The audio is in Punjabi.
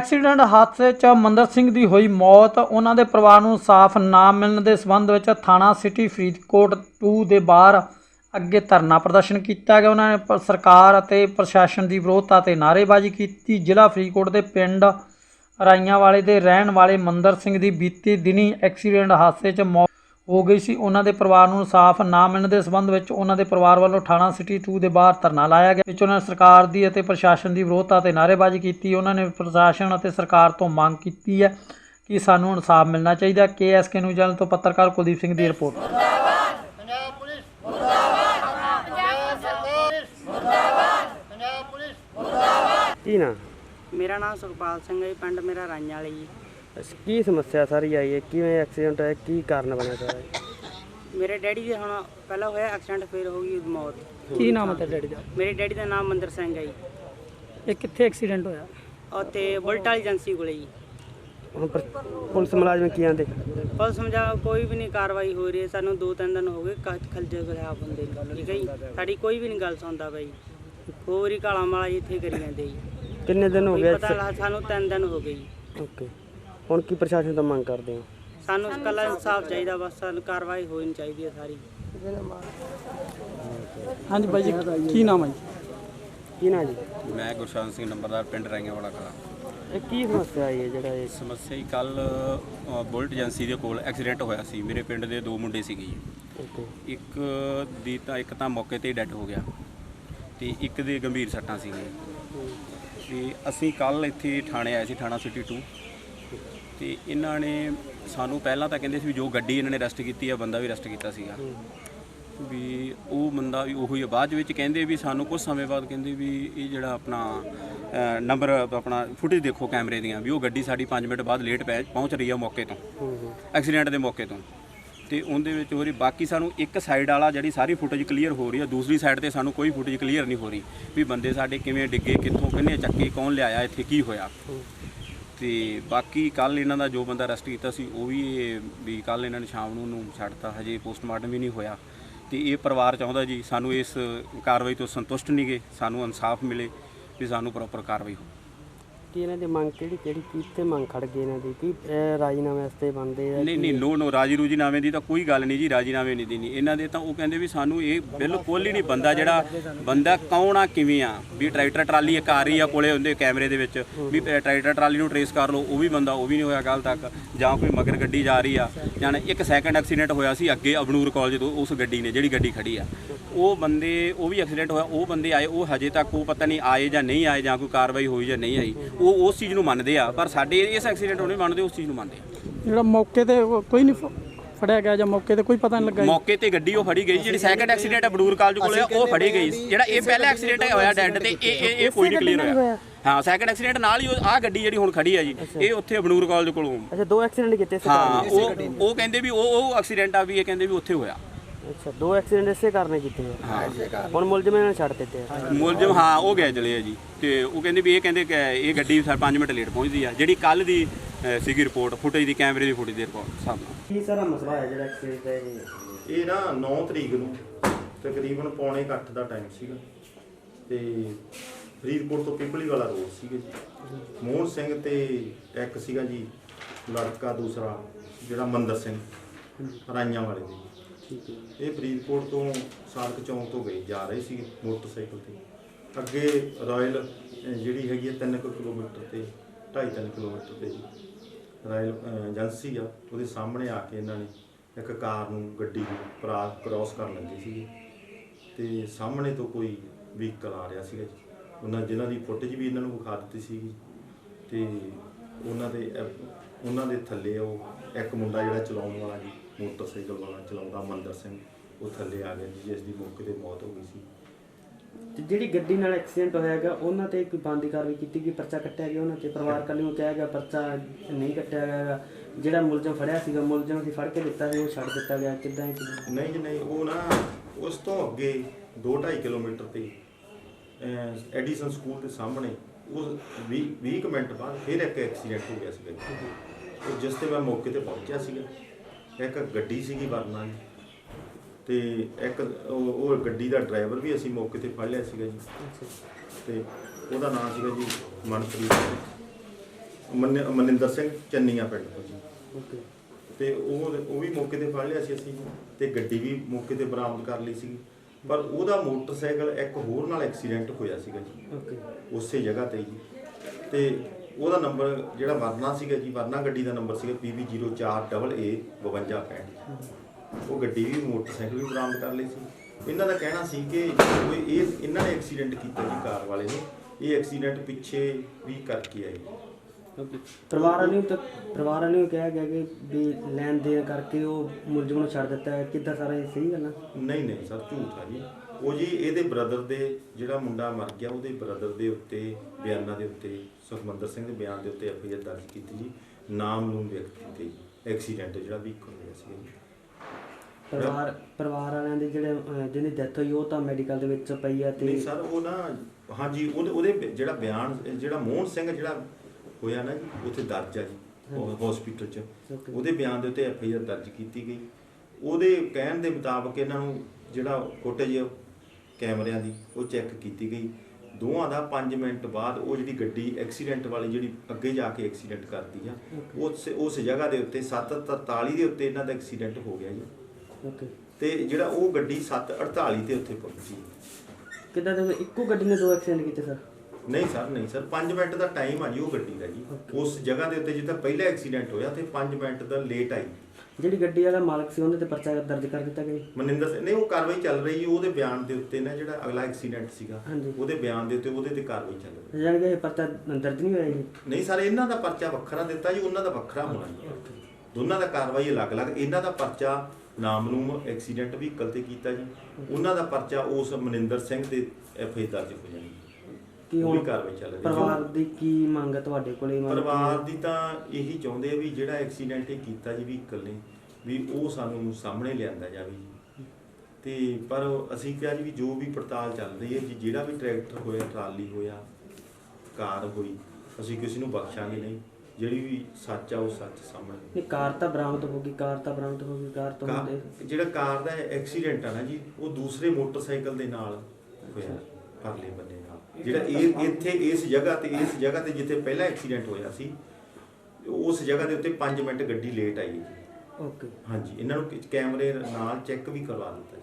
ਐਕਸੀਡੈਂਟ ਹਾਦਸੇ 'ਚ ਮੰਦਰ ਸਿੰਘ ਦੀ ਹੋਈ ਮੌਤ, ਉਹਨਾਂ ਦੇ ਪਰਿਵਾਰ ਨੂੰ ਇਨਸਾਫ ਨਾ ਮਿਲਣ ਦੇ ਸਬੰਧ ਵਿੱਚ ਥਾਣਾ ਸਿਟੀ ਫਰੀਦਕੋਟ 2 ਦੇ ਬਾਹਰ ਅੱਗੇ ਧਰਨਾ ਪ੍ਰਦਰਸ਼ਨ ਕੀਤਾ ਗਿਆ। ਉਹਨਾਂ ਨੇ ਸਰਕਾਰ ਅਤੇ ਪ੍ਰਸ਼ਾਸਨ ਦੀ ਵਿਰੋਧਤਾ ਤੇ ਨਾਅਰੇਬਾਜ਼ੀ ਕੀਤੀ। ਜ਼ਿਲ੍ਹਾ ਫਰੀਦਕੋਟ ਦੇ ਪਿੰਡ ਰਾਈਆਂ ਵਾਲੇ ਦੇ ਰਹਿਣ ਵਾਲੇ ਮੰਦਰ ਸਿੰਘ ਦੀ ਬੀਤੀ ਦਿਨੀ ਐਕਸੀਡੈਂਟ ਹਾਦਸੇ 'ਚ ਮੌਤ ਹੋ ਗਈ ਸੀ। ਉਹਨਾਂ ਦੇ ਪਰਿਵਾਰ ਨੂੰ ਇਨਸਾਫ ਨਾ ਮਿਲਣ ਦੇ ਸਬੰਧ ਵਿੱਚ ਉਹਨਾਂ ਦੇ ਪਰਿਵਾਰ ਵੱਲੋਂ ਥਾਣਾ ਸਿਟੀ 2 ਦੇ ਬਾਹਰ ਧਰਨਾ ਲਾਇਆ ਗਿਆ। ਵਿੱਚ ਉਹਨਾਂ ਨੇ ਸਰਕਾਰ ਦੀ ਅਤੇ ਪ੍ਰਸ਼ਾਸਨ ਦੀ ਵਿਰੋਧਤਾ ਤੇ ਨਾਅਰੇਬਾਜ਼ੀ ਕੀਤੀ। ਉਹਨਾਂ ਨੇ ਪ੍ਰਸ਼ਾਸਨ ਅਤੇ ਸਰਕਾਰ ਤੋਂ ਮੰਗ ਕੀਤੀ ਹੈ ਕਿ ਸਾਨੂੰ ਇਨਸਾਫ ਮਿਲਣਾ ਚਾਹੀਦਾ। ਕੇਐਸਕੇ ਨਿਊਜ਼ ਚੈਨਲ ਤੋਂ ਪੱਤਰਕਾਰ ਕੁਲਦੀਪ ਸਿੰਘ ਦੀ ਰਿਪੋਰਟ। ਪੰਜਾਬ ਪੁਲਿਸ ਮੁਰਦਾਬਾਦ ਪੰਜਾਬ ਸਰਕਾਰ ਮੁਰਦਾਬਾਦ ਪੰਜਾਬ ਪੁਲਿਸ ਕੀ ਨਾ? ਮੇਰਾ ਨਾਮ ਸੁਖਪਾਲ ਸਿੰਘ ਹੈ ਜੀ, ਪਿੰਡ ਮੇਰਾ ਰਾਈਆਂ ਵਾਲੀ ਜੀ। ਕੀ ਸਮੱਸਿਆ ਸਾਰੀ ਆਈ ਹੈ? ਕਿਵੇਂ ਐਕਸੀਡੈਂਟ ਹੋਇਆ? ਕੀ ਕਾਰਨ ਬਣਿਆ ਸਾਰਾ? ਮੇਰੇ ਡੈਡੀ ਦੇ ਹੁਣ ਪਹਿਲਾਂ ਹੋਇਆ ਐਕਸੀਡੈਂਟ ਫਿਰ ਹੋ ਗਈ ਮੌਤ। ਕੀ ਨਾਮ ਹੈ ਤੇਰੇ ਡੈਡੀ ਦਾ? ਮੇਰੇ ਡੈਡੀ ਦਾ ਨਾਮ ਮੰਦਰ ਸਿੰਘ ਹੈ ਜੀ। ਇਹ ਕਿੱਥੇ ਐਕਸੀਡੈਂਟ ਹੋਇਆ? ਅਤੇ ਬੁਲਟ ਵਾਲੀ ਏਜੰਸੀ ਕੋਲੇ ਜੀ। ਹੁਣ ਪਰ- ਪੁਲਿਸ ਮੁਲਾਜ਼ਮ ਕੀ ਆਂਦੇ? ਪੁਲਿਸ ਸਮਝਾ ਕੋਈ ਵੀ ਨਹੀਂ ਕਾਰਵਾਈ ਹੋ ਰਹੀ ਹੈ। ਸਾਨੂੰ ਦੋ ਤਿੰਨ ਦਿਨ ਹੋ ਗਏ ਕੱਚ ਖਲਜੇ ਖਿਲਾਫ ਹੁੰਦੇ ਨੂੰ, ਠੀਕ ਹੈ ਜੀ। ਸਾਡੀ ਕੋਈ ਵੀ ਨਹੀਂ ਗੱਲ ਸੁਣਦਾ ਬਾਈ ਹੋਰ ਹੀ ਕਾਲਾ ਮਾਲਾ ਜੀ ਇੱਥੇ ਕਰੀ ਜਾਂਦੇ ਜੀ। ਕਿੰਨੇ ਦਿਨ ਹੋ ਕੋਈ ਗਏ ਪਤਾ ਲੱਗਾ ਸਾਨੂੰ ਤਿੰਨ ਦਿਨ ਹੋ ਗਏ ਜੀ। ਓਕੇ ਹੁਣ ਕੀ ਪ੍ਰਸ਼ਾਸਨ ਤੋਂ ਮੰਗ ਕਰਦੇ ਹੋ? ਸਾਨੂੰ ਕੱਲਾ ਇਨਸਾਫ ਚਾਹੀਦਾ ਬਸ ਸਾਨੂੰ ਕਾਰਵਾਈ ਹੋਣੀ ਚਾਹੀਦੀ ਹੈ ਸਾਰੀ। ਹਾਂਜੀ ਬਾਈ ਜੀ ਕੀ ਨਾਮ ਹੈ ਜੀ? ਕੀ ਨਾ ਜੀ? ਮੈਂ ਗੁਰਸ਼ਾਨ ਸਿੰਘ ਨੰਬਰਦਾਰ ਪਿੰਡ ਰਾਈਆਂ ਵਾਲਾ ਕਲਾ। ਇਹ ਕੀ ਸਮੱਸਿਆ ਆਈ ਹੈ ਜਿਹੜਾ ਇਹ? ਸਮੱਸਿਆ ਹੀ ਕੱਲ ਬੁਲਟ ਏਜੰਸੀ ਦੇ ਕੋਲ ਐਕਸੀਡੈਂਟ ਹੋਇਆ ਸੀ। ਮੇਰੇ ਪਿੰਡ ਦੇ ਦੋ ਮੁੰਡੇ ਸੀਗੇ ਜੀ। ਓਕੇ। ਇੱਕ ਦੀ ਤਾਂ ਇੱਕ ਤਾਂ ਮੌਕੇ ਤੇ ਡੈੱਡ ਹੋ ਗਿਆ ਤੇ ਇੱਕ ਦੇ ਗੰਭੀਰ ਸੱਟਾਂ ਸੀਗੀਆਂ। ਤੇ ਅਸੀਂ ਕੱਲ ਇੱਥੇ ਥਾਣੇ ਆਏ ਸੀ ਥਾਣਾ ਸਿਟੀ 2 ਤੇ ਇਹਨਾਂ ਨੇ ਸਾਨੂੰ ਪਹਿਲਾਂ ਤਾਂ ਕਹਿੰਦੇ ਸੀ ਵੀ ਜੋ ਗੱਡੀ ਇਹਨਾਂ ਨੇ ਅਰੈਸਟ ਕੀਤੀ ਆ ਬੰਦਾ ਵੀ ਅਰੈਸਟ ਕੀਤਾ ਸੀਗਾ। ਵੀ ਉਹ ਬੰਦਾ ਵੀ ਉਹੀ ਆ। ਬਾਅਦ ਵਿੱਚ ਕਹਿੰਦੇ ਵੀ ਸਾਨੂੰ ਕੁਝ ਸਮੇਂ ਬਾਅਦ ਕਹਿੰਦੇ ਵੀ ਇਹ ਜਿਹੜਾ ਆਪਣਾ ਨੰਬਰ ਆਪਣਾ ਫੁਟੇਜ ਦੇਖੋ ਕੈਮਰੇ ਦੀਆਂ ਵੀ ਉਹ ਗੱਡੀ ਸਾਡੀ 5 ਮਿੰਟ ਬਾਅਦ ਲੇਟ ਪਹੁੰਚ ਰਹੀ ਆ ਮੌਕੇ ਤੋਂ। ਐਕਸੀਡੈਂਟ ਦੇ ਮੌਕੇ ਤੋਂ। ਤੇ ਉਹਦੇ ਵਿੱਚ ਹੋ ਰਹੀ ਬਾਕੀ ਸਾਨੂੰ ਇੱਕ ਸਾਈਡ ਵਾਲਾ ਜਿਹੜੀ ਸਾਰੀ ਫੁਟੇਜ ਕਲੀਅਰ ਹੋ ਰਹੀ ਆ ਦੂਸਰੀ ਸਾਈਡ ਤੇ ਸਾਨੂੰ ਕੋਈ ਫੁਟੇਜ ਕਲੀਅਰ ਨਹੀਂ ਹੋ ਰਹੀ ਵੀ ਬੰਦੇ ਸਾਡੇ ਕਿਵੇਂ ਡਿੱਗੇ ਕਿੱਥੋਂ ਕਿੰਨੇ ਚੱਕੇ ਕੌਣ ਲਿਆਇਆ ਇੱਥੇ ਕੀ ਹੋਇਆ। ਤੇ ਬਾਕੀ ਕੱਲ ਇਹਨਾਂ ਦਾ ਜੋ ਬੰਦਾ ਅਰੈਸਟ ਕੀਤਾ ਸੀ, ਉਹ ਵੀ ਇਹ ਵੀ ਕੱਲ ਇਹਨਾਂ ਨੇ ਸ਼ਾਮ ਨੂੰ ਉਹਨੂੰ ਛੱਡਤਾ। ਹਜੇ ਪੋਸਟਮਾਰਟਮ ਵੀ ਨਹੀਂ ਹੋਇਆ। ਤੇ ਇਹ ਪਰਿਵਾਰ ਚਾਹੁੰਦਾ ਜੀ, ਸਾਨੂੰ ਇਸ ਕਾਰਵਾਈ ਤੋਂ ਸੰਤੁਸ਼ਟ ਨਹੀਂ ਗਏ ਸਾਨੂੰ ਇਨਸਾਫ ਮਿਲੇ ਵੀ ਸਾਨੂੰ ਪ੍ਰੋਪਰ ਕਾਰਵਾਈ ਹੋਵੇ। ਕੀ ਇਹਨਾਂ ਦੀ ਮੰਗ ਕਿਹੜੀ ਕਿਹੜੀ ਕਿੱਥੇ ਮੰਗ ਖੜ ਗਈ ਇਹਨਾਂ ਦੀ ਕੀ ਇਹ ਰਾਜੀਨਾਮੇ ਵਾਸਤੇ ਬੰਦੇ ਆ ਨਹੀਂ ਨਹੀਂ ਨੋ ਨੋ ਰਾਜੀ ਰੂਜੀ ਨਾਵੇਂ ਦੀ ਤਾਂ ਕੋਈ ਗੱਲ ਨਹੀਂ ਜੀ ਰਾਜੀਨਾਮੇ ਨਹੀਂ ਦੇਣੀ। ਇਹਨਾਂ ਦੇ ਤਾਂ ਉਹ ਕਹਿੰਦੇ ਵੀ ਸਾਨੂੰ ਇਹ ਬਿਲਕੁਲ ਹੀ ਨਹੀਂ ਬੰਦਾ ਜਿਹੜਾ ਬੰਦਾ ਕੌਣ ਆ ਕਿਵੇਂ ਆ? ਵੀ ਟਰੈਕਟਰ ਟਰਾਲੀ ਇੱਕ ਆ ਰਹੀ ਆ ਕੋਲੇ ਹੁੰਦੇ ਕੈਮਰੇ ਦੇ ਵਿੱਚ ਵੀ ਟਰੈਕਟਰ ਟਰਾਲੀ ਨੂੰ ਟਰੇਸ ਕਰ ਲਓ ਉਹ ਵੀ ਬੰਦਾ ਉਹ ਵੀ ਨਹੀਂ ਹੋਇਆ ਕੱਲ ਤੱਕ। ਜਾਂ ਕੋਈ ਮਗਰ ਗੱਡੀ ਜਾ ਰਹੀ ਆ। ਜਾਂ ਇੱਕ ਸੈਕੰਡ ਐਕਸੀਡੈਂਟ ਹੋਇਆ ਸੀ ਅੱਗੇ ਅਬਨੂਰ ਕਾਲਜ ਤੋਂ ਉਸ ਗੱਡੀ ਨੇ ਜਿਹੜੀ ਗੱਡੀ ਖੜੀ ਆ। ਉਹ ਬੰਦੇ ਉਹ ਵੀ ਐਕਸੀਡੈਂਟ ਹੋਇਆ ਉਹ ਬੰਦੇ ਆਏ ਉਹ ਹਜੇ ਤੱਕ ਉਹ ਪਤਾ ਨਹੀਂ ਆਏ ਜਾਂ ਨਹੀਂ ਆਏ ਜਾਂ ਕੋਈ ਕਾਰਵਾਈ ਹੋਈ ਜਾਂ ਨਹੀਂ ਆਈ। ਉਹ ਉਸ ਚੀਜ਼ ਨੂੰ ਮੰਨਦੇ ਆ ਪਰ ਸਾਡੇ ਇਸ ਐਕਸੀਡੈਂਟ ਨਹੀਂ ਮੰਨਦੇ ਉਸ ਚੀਜ਼ ਨੂੰ ਮੰਨਦੇ ਆ। ਜਿਹੜਾ ਮੌਕੇ ਤੇ ਕੋਈ ਨਹੀਂ ਫੜਿਆ ਗਿਆ ਜਾਂ ਮੌਕੇ ਤੇ ਕੋਈ ਪਤਾ ਨਹੀਂ ਲੱਗਾ ਮੌਕੇ ਤੇ ਗੱਡੀ ਉਹ ਫੜੀ ਗਈ ਜਿਹੜੀ ਸੈਕੰਡ ਐਕਸੀਡੈਂਟ ਬਡੂਰ ਕਾਲਜ ਕੋਲੇ ਉਹ ਫੜੀ ਗਈ। ਜਿਹੜਾ ਇਹ ਪਹਿਲਾ ਐਕਸੀਡੈਂਟ ਹੋਇਆ ਡੈਡ ਤੇ ਇਹ ਇਹ ਇਹ ਕੋਈ ਨਹੀਂ ਕਲੀਅਰ ਹੋਇਆ। ਹਾਂ ਸੈਕੰਡ ਐਕਸੀਡੈਂਟ ਨਾਲ ਹੀ ਆ ਗੱਡੀ ਜਿਹੜੀ ਹੁਣ ਖੜੀ ਆ ਜੀ ਇਹ ਉੱਥੇ ਬਡੂਰ ਕਾਲਜ ਕੋਲੋਂ। ਅੱਛਾ ਦੋ ਐਕਸੀਡੈਂਟ ਕੀਤੇ ਸੀ। ਹਾਂ ਉਹ ਉਹ ਕਹਿੰਦੇ ਵੀ ਉਹ ਉਹ ਐਕਸੀਡੈਂਟ ਆ ਵੀ ਇਹ ਕਹਿੰਦੇ ਵੀ ਉੱਥੇ ਹੋਇਆ। ਅੱਛਾ ਦੋ ਐਕਸੀਡੈਂਟ ਇਸੇ ਕਾਰਨ ਹੀ ਕੀਤੇ ਆ। ਹੁਣ ਮੁਲਜ਼ਮ ਇਹਨਾਂ ਨੇ ਛੱਡ ਦਿੱਤੇ ਆ। ਮੁਲਜ਼ਮ ਹਾਂ ਉਹ ਗਏ ਚਲੇ ਆ ਜੀ। ਤੇ ਉਹ ਕਹਿੰਦੇ ਵੀ ਇਹ ਕਹਿੰਦੇ ਕਿ ਇਹ ਗੱਡੀ ਸਰ 5 ਮਿੰਟ ਲੇਟ ਪਹੁੰਚਦੀ ਆ। ਜਿਹੜੀ ਕੱਲ ਦੀ ਅ, ਸੀਗੀ ਰਿਪੋਰਟ ਫੁਟੇਜ ਦੀ ਕੈਮਰੇ ਦੀ ਫੁਟੇਜ ਦੀ ਰਿਪੋਰਟ ਨਾਲ। ਕੀ ਸਾਰਾ ਮਸਲਾ ਹੈ ਜਿਹੜਾ ਐਕਸੀਡੈਂਟ ਦਾ ਇਹ? ਇਹ ਨਾ 9 ਤਰੀਕ ਨੂੰ ਤਕਰੀਬਨ ਪੌਣੇ ਕੁ ਅੱਠ ਦਾ ਟਾਈਮ ਸੀਗਾ। ਤੇ ਫਰੀਦਕੋਟ ਤੋਂ ਪਿੰਪਲੀ ਵਾਲਾ ਰੋਡ ਸੀਗਾ ਜੀ। ਮੋਹਨ ਸਿੰਘ ਤੇ ਇੱਕ ਸੀਗਾ ਜੀ ਲੜਕਾ ਦੂਸਰਾ ਜਿਹੜਾ ਮੰਦਰ ਸਿੰਘ ਰਾਈਆਂ ਵਾਲੇ ਦੇ। ਠੀਕ ਹੈ। ਇਹ ਫਰੀਦਕੋਟ ਤੋਂ ਸਾਰਕ ਚੌਂਕ ਤੋਂ ਗਏ, ਜਾ ਰਹੇ ਸੀਗੇ ਮੋਟਰਸਾਈਕਲ ਤੇ। ਅੱਗੇ ਰਾਇਲ ਜਿਹੜੀ ਹੈਗੀ ਹੈ 3 ਕਿਲੋਮੀਟਰ ਤੇ 2.5 ਕਿਲੋਮੀਟਰ ਤੇ ਜੀ। ਰਾਇਲ ਏਜੰਸੀ ਆ, ਉਹਦੇ ਸਾਹਮਣੇ ਆ ਕੇ ਇਹਨਾਂ ਨੇ ਇੱਕ ਕਾਰ ਨੂੰ, ਗੱਡੀ ਨੂੰ ਕ੍ਰਾਸ ਕਰਨ ਲੱਗੇ ਸੀਗੇ। ਤੇ ਸਾਹਮਣੇ ਤੋਂ ਕੋਈ ਵਹੀਕਲ ਆ ਰਿਹਾ ਸੀਗਾ ਜੀ। ਉਹਨਾਂ, ਜਿਨ੍ਹਾਂ ਦੀ ਫੁਟੇਜ ਵੀ ਇਹਨਾਂ ਨੂੰ ਵਿਖਾ ਦਿੱਤੀ ਸੀਗੀ। ਤੇ ਉਹਨਾਂ ਦੇ ਉਹਨਾਂ ਦੇ ਥੱਲੇ ਉਹ ਇੱਕ ਮੁੰਡਾ ਜਿਹੜਾ ਚਲਾਉਣ ਵਾਲਾ ਜੀ ਮੋਟਰਸਾਈਕਲ ਵਾਲਾ ਚਲਾਉਂਦਾ ਮੰਦਰ ਸਿੰਘ ਉਹ ਥੱਲੇ ਆ ਗਿਆ ਜੀ ਜਿਸ ਦੀ ਮੌਕੇ ਤੇ ਮੌਤ ਹੋ ਗਈ ਸੀ ਤੇ ਜਿਹੜੀ ਗੱਡੀ ਨਾਲ ਐਕਸੀਡੈਂਟ ਹੋਇਆ ਹੈਗਾ ਉਹਨਾਂ ਤੇ ਕੋਈ ਬੰਦੀ ਕਾਰਵਾਈ ਕੀਤੀ ਗਈ ਪਰਚਾ ਕੱਟਿਆ ਗਿਆ ਉਹਨਾਂ ਤੇ ਪਰਿਵਾਰ ਕੱਲ ਨੂੰ ਕਿਹਾ ਗਿਆ ਪਰਚਾ ਨਹੀਂ ਕੱਟਿਆ ਗਿਆ ਹੈਗਾ। ਜਿਹੜਾ ਮੁਲਜ਼ਮ ਫੜਿਆ ਸੀਗਾ ਮੁਲਜ਼ਮ ਅਸੀਂ ਫੜ ਕੇ ਦਿੱਤਾ ਸੀ ਉਹ ਛੱਡ ਦਿੱਤਾ ਗਿਆ ਕਿੱਦਾਂ ਇਹ ਚੀਜ਼? ਨਹੀਂ ਜੀ ਨਹੀਂ ਉਹ ਨਾ ਉਸ ਤੋਂ ਅੱਗੇ 2.5 ਕਿਲੋਮੀਟਰ ਤੇ ਅਹ, ਐਡੀਸਨ ਸਕੂਲ ਦੇ ਸਾਹਮਣੇ ਉਹ 20 20 ਕੁ ਮਿੰਟ ਬਾਅਦ ਫਿਰ ਇੱਕ ਐਕਸੀਡੈਂਟ ਹੋ ਗਿਆ ਸੀਗਾ ਉਹ ਜਿਸ ਤੇ ਮੈਂ ਮੌਕੇ ਤੇ ਪਹੁੰਚਿਆ ਸੀਗਾ ਇੱਕ ਗੱਡੀ ਸੀਗੀ ਵਰਨਾ ਜੀ ਤੇ ਇੱਕ ਉਹ ਉਹ ਗੱਡੀ ਦਾ ਡਰਾਈਵਰ ਵੀ ਅਸੀਂ ਮੌਕੇ ਤੇ ਫੜ ਲਿਆ ਸੀਗਾ ਜੀ। ਤੇ ਉਹਦਾ ਨਾਮ ਸੀਗਾ ਜੀ ਮਨਪ੍ਰੀਤ ਸਿੰਘ। ਮਨ- ਮਨਿੰਦਰ ਸਿੰਘ ਚੰਨੀਆਂ ਪਿੰਡ ਤੋਂ ਜੀ। ਓਕੇ। ਤੇ ਉਹ ਉਹ ਵੀ ਮੌਕੇ ਤੇ ਫੜ ਲਿਆ ਸੀ ਅਸੀਂ ਤੇ ਗੱਡੀ ਵੀ ਮੌਕੇ ਤੇ ਬਰਾਮਦ ਕਰ ਲਈ ਸੀ ਪਰ ਉਹਦਾ ਮੋਟਰਸਾਈਕਲ ਇੱਕ ਹੋਰ ਨਾਲ ਐਕਸੀਡੈਂਟ ਹੋਇਆ ਸੀਗਾ ਜੀ। ਓਕੇ। ਉਸੇ ਜਗ੍ਹਾ ਤੇ ਜੀ। ਤੇ ਉਹਦਾ ਨੰਬਰ ਜਿਹੜਾ ਵਰਨਾ ਸੀਗਾ ਜੀ ਵਰਨਾ ਗੱਡੀ ਦਾ ਨੰਬਰ ਸੀਗਾ PB04AA 5265 ਉਹ ਗੱਡੀ ਵੀ ਮੋਟਰਸਾਈਕਲ ਵੀ ਬਰਾਮਦ ਕਰ ਲਈ ਸੀ। ਇਹਨਾਂ ਦਾ ਕਹਿਣਾ ਸੀ ਕਿ ਕੋਈ ਇਹ ਇਹਨਾਂ ਨੇ ਐਕਸੀਡੈਂਟ ਕੀਤਾ ਜੀ ਕਾਰ ਵਾਲੇ ਨੇ। ਇਹ ਐਕਸੀਡੈਂਟ ਪਿੱਛੇ ਵੀ ਕਰਕੇ ਆਏ। ਪਰਿਵਾਰ ਵਾਲਿਆਂ ਨੂੰ ਤਾਂ ਪਰਿਵਾਰ ਵਾਲਿਆਂ ਨੂੰ ਕਿਹਾ ਗਿਆ ਕਿ ਵੀ ਲੈਣ ਦੇਣ ਕਰਕੇ ਉਹ ਮੁਲਜ਼ਮ ਨੂੰ ਛੱਡ ਦਿੱਤਾ ਹੈ। ਕਿੱਦਾਂ ਸਾਰਾ ਇਹ ਸਹੀ ਗੱਲ ਆ? ਨਹੀਂ ਨਹੀਂ ਸਰ ਝੂਠ ਆ ਜੀ। ਉਹ ਜੀ ਇਹਦੇ ਬ੍ਰਦਰ ਦੇ ਜਿਹੜਾ ਮੁੰਡਾ ਮਰ ਗਿਆ ਉਹਦੇ ਬ੍ਰਦਰ ਦੇ ਉੱਤੇ ਬਿਆਨਾਂ ਦੇ ਉੱਤੇ ਸੁਖਮੰਦਰ ਸਿੰਘ ਦੇ ਬਿਆਨ ਦੇ ਉੱਤੇ ਐਫਆਈਆਰ ਦਰਜ ਕੀਤੀ ਜੀ। ਨਾਮ ਨੂੰ ਵਿਅਕਤੀ ਤੇ ਜੀ। ਐਕਸੀਡੈਂਟ ਜਿਹੜਾ ਵੀ ਹੋਇਆ ਸੀ। ਜੀ ਪਰਿਵਾਰ ਪਰਿਵਾਰ ਵਾਲਿਆਂ ਦੇ ਜਿਹੜੇ ਜਿਹਦੀ ਡੈਥ ਹੋਈ ਉਹ ਤਾਂ ਮੈਡੀਕਲ ਦੇ ਵਿੱਚ ਪਈ ਆ ਤੇ ਨਹੀਂ ਸਰ ਉਹ ਨਾ ਹਾਂਜੀ ਉਹਦੇ ਉਹਦੇ ਜਿਹੜਾ ਬਿਆਨ ਜਿਹੜਾ ਮੋਹਨ ਸਿੰਘ ਜਿਹੜਾ ਹੋਇਆ ਨਾ ਜੀ ਉੱਥੇ ਦਰਜ ਆ ਜੀ ਹਸਪੀਟਲ 'ਚ. ਉਹਦੇ ਬਿਆਨ ਦੇ ਉੱਤੇ ਐਫਆਈਆਰ ਦਰਜ ਕੀਤੀ ਗਈ। ਉਹਦੇ ਕਹਿਣ ਦੇ ਮੁਤਾਬਕ ਇਹਨਾਂ ਨੂੰ ਜਿਹੜਾ ਫੁਟੇਜ ਕੈਮਰਿਆਂ ਦੀ ਉਹ ਚੈੱਕ ਕੀਤੀ ਗਈ। ਦੋਵਾਂ ਦਾ 5 ਮਿੰਟ ਬਾਅਦ ਉਹ ਜਿਹੜੀ ਗੱਡੀ ਐਕਸੀਡੈਂਟ ਵਾਲੀ ਜਿਹੜੀ ਅੱਗੇ ਜਾ ਕੇ ਐਕਸੀਡੈਂਟ ਕਰਦੀ ਆ ਉਸ ਉਸ ਜਗ੍ਹਾ ਦੇ ਉੱਤੇ 743 ਦੇ ਉੱਤੇ ਇਹਨਾਂ ਦਾ ਐਕਸੀਡੈਂਟ ਹੋ ਗਿਆ ਜੀ। ਓਕੇ ਤੇ ਜਿਹੜਾ ਉਹ ਗੱਡੀ 748 ਤੇ ਉੱਥੇ ਪਹੁੰਚੀ। ਕਿੱਦਾਂ ਦੇ ਇੱਕੋ ਗੱਡੀ ਨੇ ਦੋ ਐਕਸੀਡੈਂਟ ਕੀਤੇ ਸਰ ਨਹੀਂ ਸਰ ਨਹੀਂ ਸਰ 5 ਮਿੰਟ ਦਾ ਟਾਈਮ ਆ ਜੀ ਉਹ ਗੱਡੀ ਦਾ ਜੀ। ਉਸ ਜਗ੍ਹਾ ਦੇ ਉੱਤੇ ਜਿੱਥੇ ਪਹਿਲਾ ਐਕਸੀਡੈਂਟ ਹੋਇਆ ਤੇ 5 ਮਿੰਟ ਦਾ ਲੇਟ ਆਈ। ਜਿਹੜੀ ਗੱਡੀ ਵਾਲਾ ਮਾਲਕ ਸੀ ਉਹਦੇ ਤੇ ਪਰਚਾ ਦਰਜ ਕਰ ਦਿੱਤਾ ਗਿਆ ਜੀ? ਮਨਿੰਦਰ ਸਿੰਘ ਨਹੀਂ ਉਹ ਕਾਰਵਾਈ ਚੱਲ ਰਹੀ ਹੈ ਉਹਦੇ ਬਿਆਨ ਦੇ ਉੱਤੇ ਨਾ ਜਿਹੜਾ ਅਗਲਾ ਐਕਸੀਡੈਂਟ ਸੀਗਾ ਹਾਂਜੀ। ਉਹਦੇ ਬਿਆਨ ਦੇ ਉੱਤੇ ਉਹਦੇ ਤੇ ਕਾਰਵਾਈ ਚੱਲ ਰਹੀ ਹੈ ਜਾਣੀ ਕਿ ਇਹ ਪਰਚਾ ਦਰਜ ਨਹੀਂ ਹੋਇਆ ਜੀ? ਨਹੀਂ ਸਰ ਇਹਨਾਂ ਦਾ ਪਰਚਾ ਵੱਖਰਾ ਦਿੱਤਾ ਜੀ ਉਹਨਾਂ ਦਾ ਵੱਖਰਾ ਹੋਣਾ ਜੀ। ਦੋਨਾਂ ਦਾ ਕਾਰਵਾਈ ਅਲੱਗ-ਅਲੱਗ ਇਹਨਾਂ ਦਾ ਪਰਚਾ ਨਾਮਲੂਮ ਐਕਸੀਡੈਂਟ ਵਹੀਕਲ ਤੇ ਕੀਤਾ ਜੀ। ਉਹਨਾਂ ਦਾ ਪਰਚਾ ਉਸ ਮਨਿੰਦਰ ਸਿੰਘ ਦੇ ਐਫ ਆਈ ਦਰਜ ਹੋ ਜਾਣੀ। ਕੀ ਹੁਣ ਕਾਰਵਾਈ ਚੱਲ ਰਹੀ ਪਰਿਵਾਰ ਦੀ ਕੀ ਮੰਗ ਹੈ ਤੁਹਾਡੇ ਕੋਲੇ? ਪਰਿਵਾਰ ਦੀ ਤਾਂ ਇਹੀ ਚਾਹੁੰਦੇ ਆ ਵੀ ਜਿਹੜਾ ਐਕਸੀਡੈਂਟ ਇਹ ਕੀਤਾ ਜੀ ਵਹੀਕਲ ਨੇ ਵੀ ਉਹ ਸਾਨੂੰ ਸਾਹਮਣੇ ਲਿਆਂਦਾ ਜਾਵੇ ਜੀ। ਤੇ ਪਰ ਅਸੀਂ ਕਿਹਾ ਜੀ ਵੀ ਜੋ ਵੀ ਪੜਤਾਲ ਚੱਲ ਰਹੀ ਹੈ ਜੀ ਜਿਹੜਾ ਵੀ ਟਰੈਕਟਰ ਹੋਇਆ ਟਰਾਲੀ ਹੋਇਆ ਕਾਰ ਹੋਈ ਅਸੀਂ ਕਿਸੇ ਨੂੰ ਬਖਸ਼ਾਂਗੇ ਨਹੀਂ। ਜਿਹੜੀ ਵੀ ਸੱਚ ਆ ਉਹ ਸੱਚ ਸਾਹਮਣੇ ਨਹੀਂ ਕਾਰ ਤਾਂ ਬਰਾਮਦ ਹੋ ਗਈ ਕਾਰ ਤਾਂ ਬਰਾਮਦ ਹੋ ਗਈ ਕਾਰ ਤੋਂ ਹੁੰਦੇ। ਜਿਹੜਾ ਕਾਰ ਦਾ ਐਕਸੀਡੈਂਟ ਆ ਨਾ ਜੀ ਉਹ ਦੂਸਰੇ ਮੋਟਰਸਾਈਕਲ ਦੇ ਨਾਲ ਹੋਇਆ ਪਰਲੇ ਬੰਨੇ। ਜਿਹੜਾ ਇਹ ਇੱਥੇ ਇਸ ਜਗ੍ਹਾ ਤੇ ਇਸ ਜਗ੍ਹਾ ਤੇ ਜਿੱਥੇ ਪਹਿਲਾ ਐਕਸੀਡੈਂਟ ਹੋਇਆ ਸੀ ਉਸ ਜਗ੍ਹਾ ਦੇ ਉੱਤੇ 5 ਮਿੰਟ ਗੱਡੀ ਲੇਟ ਆਈ ਜੀ। ਓਕੇ ਹਾਂਜੀ ਇਹਨਾਂ ਨੂੰ ਕੈਮਰੇ ਨਾਲ ਚੈੱਕ ਵੀ ਕਰਵਾ ਦਿੱਤਾ ਜੀ।